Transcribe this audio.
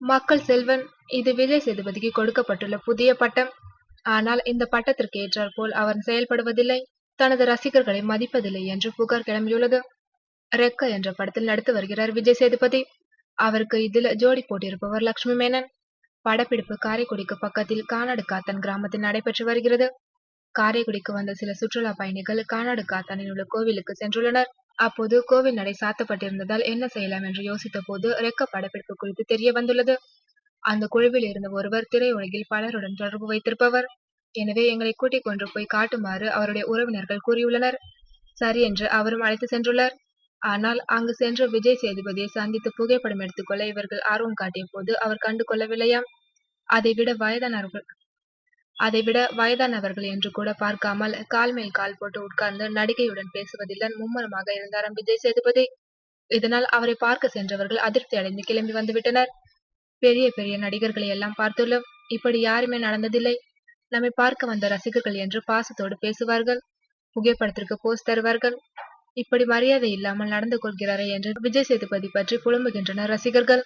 மக்கள் செல்வன் இது விஜய் சேதுபதிக்கு கொடுக்கப்பட்டுள்ள புதிய பட்டம். ஆனால் இந்த பட்டத்திற்கு ஏற்றாற்போல் அவர் செயல்படுவதில்லை தனது ரசிகர்களை மதிப்பதில்லை என்று புகார் கிளம்பியுள்ளது. ரெக்க என்ற படத்தில் நடித்து வருகிறார் விஜய் சேதுபதி. அவருக்கு இதில் ஜோடி போட்டியிருப்பவர் லட்சுமி மேனன். படப்பிடிப்பு காரைக்குடிக்கு பக்கத்தில் கானாடு காத்தன் கிராமத்தில் நடைபெற்று வருகிறது. காரைக்குடிக்கு வந்த சில சுற்றுலா பயணிகள் கானாடு காத்தானில் உள்ள கோவிலுக்கு சென்றுள்ளனர். அப்போது கோவில் நடை சாத்தப்பட்டிருந்ததால் என்ன செய்யலாம் என்று யோசித்த போது ரெக்க படப்பிடிப்பு குறித்து தெரிய வந்துள்ளது. அந்த குழுவில் இருந்த ஒருவர் திரையுலகில் பலருடன் தொடர்பு வைத்திருப்பவர். எனவே எங்களை கூட்டிக் கொண்டு போய் காட்டுமாறு அவருடைய உறவினர்கள் கூறியுள்ளனர். சரி என்று அவரும் அழைத்து சென்றுள்ளார். ஆனால் அங்கு சென்று விஜய் சேதுபதியை சந்தித்து புகைப்படம் எடுத்துக்கொள்ள இவர்கள் ஆர்வம் காட்டிய போது அவர் கண்டு கொள்ளவில்லையாம் அதைவிட வயதானவர்கள் அதைவிட வயதானவர்கள் என்று கூட பார்க்காமல் கால் மேல் கால் போட்டு உட்கார்ந்து நடிகையுடன் பேசுவதில்லை மும்முரமாக இருந்தாராம் விஜய் சேதுபதி. இதனால் அவரை பார்க்க சென்றவர்கள் அதிருப்தி அடைந்து கிளம்பி வந்துவிட்டனர். பெரிய பெரிய நடிகர்களை எல்லாம் பார்த்துள்ளோம். இப்படி யாருமே நடந்ததில்லை. நம்மை பார்க்க வந்த ரசிகர்கள் என்று பாசத்தோடு பேசுவார்கள். புகைப்படத்திற்கு போஸ்ட் தருவார்கள். இப்படி மரியாதை இல்லாமல் நடந்து கொள்கிறாரே என்று விஜய் சேதுபதி பற்றி புலம்புகின்றனர் ரசிகர்கள்.